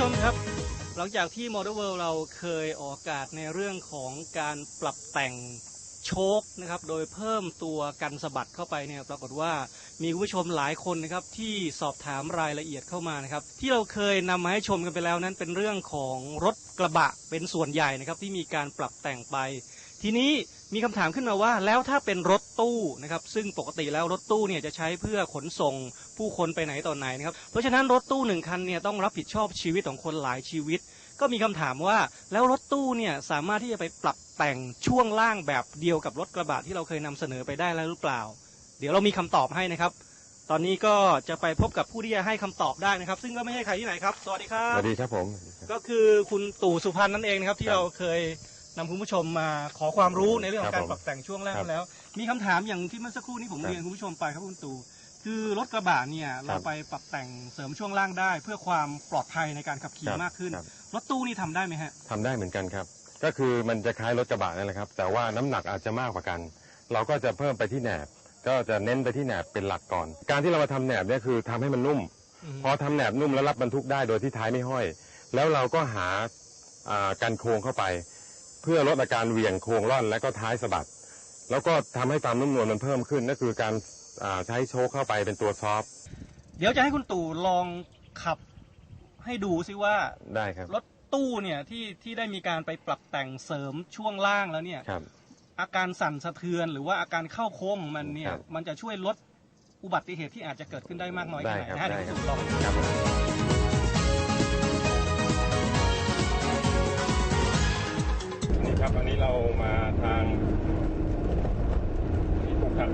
ชมครับ หลังจากที่ Model World เราเคยออกอากาศในเรื่องของการปรับแต่งโชคนะครับ โดยเพิ่มตัวกันสะบัดเข้าไปเนี่ยปรากฏว่ามีคุณผู้ชมหลายคนนะครับที่สอบถามรายละเอียดเข้ามานะครับ ที่เราเคยนำมาให้ชมกันไปแล้วนั้นเป็นเรื่องของรถกระบะเป็นส่วนใหญ่นะครับที่มีการปรับแต่งไป ทีนี้ มีคำถามขึ้นมาว่า แล้วถ้าเป็นรถตู้นะครับ ซึ่งปกติแล้วรถตู้เนี่ยจะใช้เพื่อขนส่งผู้คนไปไหนต่อไหนนะครับ เพราะฉะนั้นรถตู้หนึ่งคันเนี่ยต้องรับผิดชอบชีวิตของคนหลายชีวิต ก็มีคำถามว่าแล้วรถตู้เนี่ยสามารถที่จะไปปรับแต่งช่วงล่างแบบเดียวกับรถกระบะที่เราเคยนำเสนอไปได้แล้วหรือเปล่า เดี๋ยวเรามีคำตอบให้นะครับ ตอนนี้ก็จะไปพบกับผู้ที่จะให้คำตอบได้นะครับ ซึ่งก็ไม่ใช่ใครที่ไหนครับ สวัสดีครัสบวัสดีครับผม ก็คือคุณตู่สุพันธ์นั่นเองนะครับที่ครับเราเคย นำคุณผู้ชมมาขอความรู้ในเรื่องของครัการบผมปรับแต่งช่วงแรกครับแล้ว มีคำถามอย่างที่เมื่อสักครู่นี้ผมครับเรียนคุณผู้ชมไปครับคุณตู่คือรถกระบะเนี่ยครัเราบไปปรับแต่งเสริมช่วงล่างได้ เพื่อความปลอดภัยในการขับขี่ครับมากขึ้นครับรถตู้นี่ทำได้ไหมฮะทำได้เหมือนกันครับ ก็คือมันจะคล้ายรถกระบะนั่นแหละครับ แต่ว่าน้ำหนักอาจจะมากกว่ากัน เราก็จะเพิ่มไปที่แหนบ ก็จะเน้นไปที่แหนบเป็นหลักก่อน การที่เรามาทำแหนบเนี่ยคือทำให้มันนุ่ม พอทำแหนบนุ่มแล้วรับบรรทุกได้โดยที่ท้ายไม่ห้อย แล้วเราก็หาอ่ากันโครงเข้าไป เพื่อลดอาการเหวี่ยงโครงร่อนและก็ท้ายสะบัด แล้วก็ทำให้ความนุ่มนวลมันเพิ่มขึ้นนั่นคือการอ่าใช้โชคเข้าไปเป็นตัวซอฟต์เดี๋ยวจะให้คุณตู่ลองขับให้ดูซิว่าได้ครับรถตู้เนี่ยที่ที่ได้มีการไปปรับแต่งเสริมช่วงล่างแล้วเนี่ยครับอาการสั่นสะเทือนหรือว่าอาการเข้าโค้งของมันเนี่ยครับมันจะช่วยลดอุบัติเหตุที่อาจจะเกิดขึ้นได้มากน้อยแค่ไหนได้ครับนะฮะเดี๋ยวได้ครับคุณลองครับ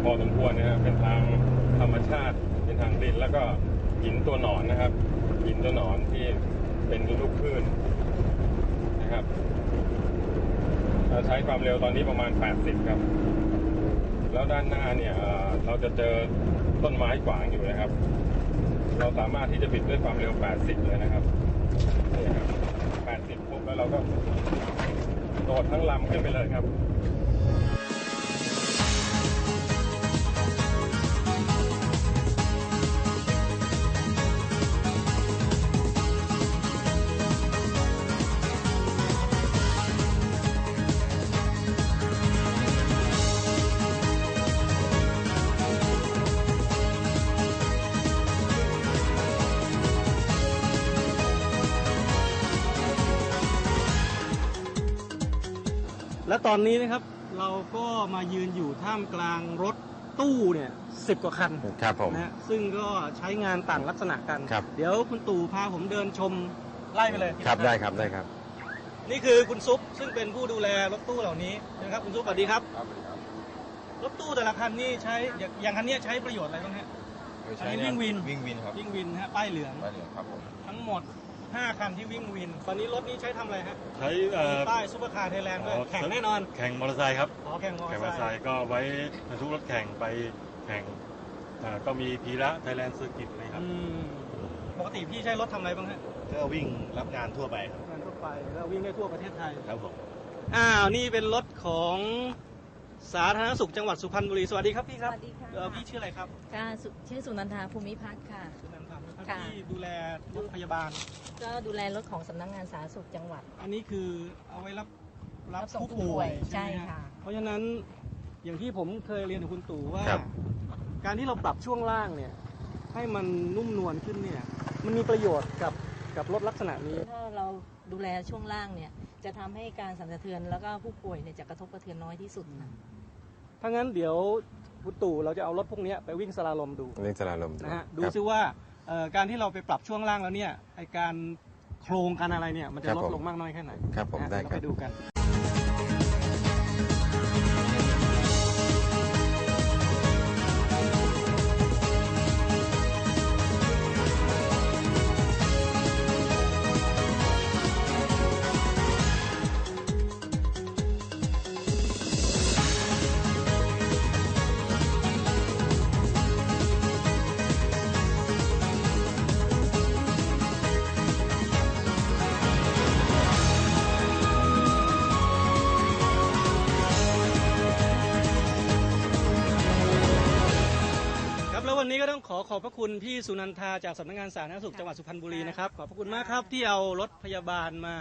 พอสมควรนะครับเป็นทางธรรมชาติเป็นทางดินแล้วก็หินตัวหนอนนะครับหินตัวหนอนที่เป็นลูกคลื่นนะครับเราใช้ความเร็วตอนนี้ประมาณ 80 ครับ แล้วด้านหน้าเนี่ยเราจะเจอต้นไม้ขวางอยู่นะครับ เราสามารถที่จะบิดด้วยความเร็ว 80 เลยนะครับนี่ครับ 80ปุ๊บแล้วเราก็โดดทั้งลำขึ้นไปเลยครับ และตอนนี้นะครับเราก็มายืนอยู่ท่ามกลางรถตู้เนี่ยสิบกว่าคันครับผมนะฮะซึ่งก็ใช้งานต่างลักษณะกันครับเดี๋ยวคุณตู่พาผมเดินชมไล่ไปเลย ครับได้ครับได้ครับ นี่คือคุณซุปซึ่งเป็นผู้ดูแลรถตู้เหล่านี้นะครับคุณซุปสวัสดีครับ รถตู้แต่ละคันนี่ใช้อย่างอย่างคันเนี้ยใช้ประโยชน์อะไรบ้างฮะอันนี้วิ่งวินวิ่งวินครับวิ่งวินฮะป้ายเหลืองไปเหลืองครับผมทั้งหมด 5 คันที่วิ่งวิน ตอนนี้รถนี้ใช้ทำอะไรฮะใช้เอ่อมีป้ายซุปเปอร์คาร์ไทยแลนด์ด้วย อ๋อ แข่งแน่นอน แข่งมอเตอร์ไซค์ครับ ขอแข่งมอเตแข่องมอเตอร์ร์ไซไซค์ค์ก็ไว้บรรทุกรถแข่งไปแข่งอ่าก็มีพีระไทยแลนด์เซอร์กิตนะครับ อืมปกติพี่ใช้รถทำอะไรบ้างฮะก็วิ่งรับงานทั่วไปครับงานทั่วไป แล้ววิ่งได้ทั่วประเทศไทย ครับผม อ้าว นี่เป็นรถของ สาธารณสุขจังหวัดสุพรรณบุรี สวัสดีครับพี่สครับวัสดีค่ะ เอ่อพี่ชื่ออะไรครับค่ะสุชื่อสุนันทาภูมิพัฒน์ค่ะสุนันท์ครับค่ะ พี่ดูแลรถพยาบาล ก็ดูแลรถของสำนักงานสาธารณสุขจังหวัด อันนี้คือเอาไว้รับรับรับส่งผู้ผู้ป่ป่ววยยใช่ไหมใช่ฮะค่ะ เพราะฉะนั้นอย่างที่ผมเคยเรียนกับคุณตู่ว่า ครับ การที่เราปรับช่วงล่างเนี่ยให้มันนุ่มนวลขึ้นเนี่ยมันมีประโยชน์กับ กับรถลักษณะนี้ถ้าเราดูแลช่วงล่างเนี่ย จะทำให้การสั่นสะเทือนแล้วก็ผู้ป่วยเนี่ยจะกระทบกระเทือนน้อยที่สุดค่ะถ้างั้นเดี๋ยวคุณตู่เราจะเอารถพวกเนี้ยไปวิ่งสลาลอมดูเล่นสลาลมนะฮะดูครับซิว่าเอ่อการที่เราไปปรับช่วงล่างแล้วเนี่ยไอการโครงการอะไรเนี่ยมันจะครับลดผมลงมากน้อยแค่ไหนครับผมนะฮะได้เยวครัเราบไปดูกัน ต้องขอขอบพระคุณพี่สุนันทาจากสำนักงานสาธารณสุขจังหวัดสุพรรณบุรีนะครับขอบพระคุณมากครับที่เอารถพยาบาลมา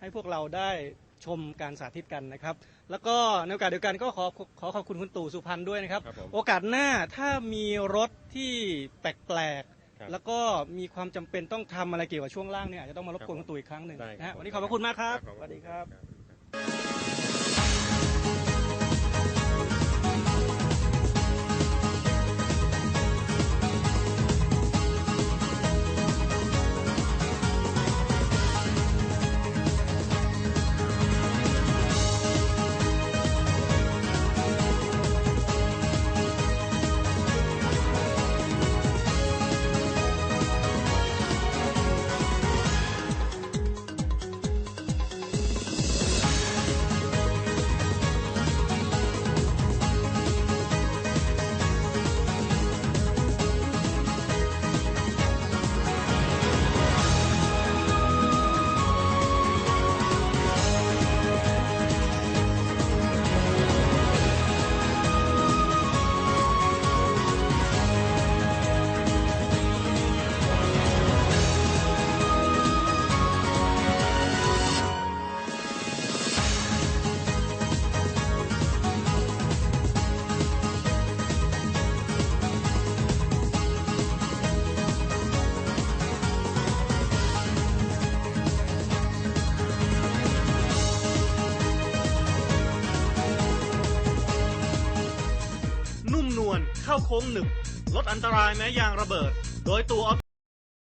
ให้พวกเราได้ชมการสาธิตกันนะครับ แล้วก็ในโอกาสเดียวกันก็ขอขอขอบคุณคุณตู่สุพรรณด้วยนะครับ ครับผมโอกาสหน้าถ้ามีรถที่แปลกครับๆแล้วก็มีความจำเป็นต้องทำอะไรเกี่ยวกับช่วงล่างเนี่ยอาจจะต้องมารบกวนคุณตู่อีกครั้งหนึ่งได้นะฮะผมวันนี้ขอบพระคุณมากครับ ขอสวัสดีครับบ เข้าโค้งหนึบลดอันตรายแม้ยางระเบิด โดยตัว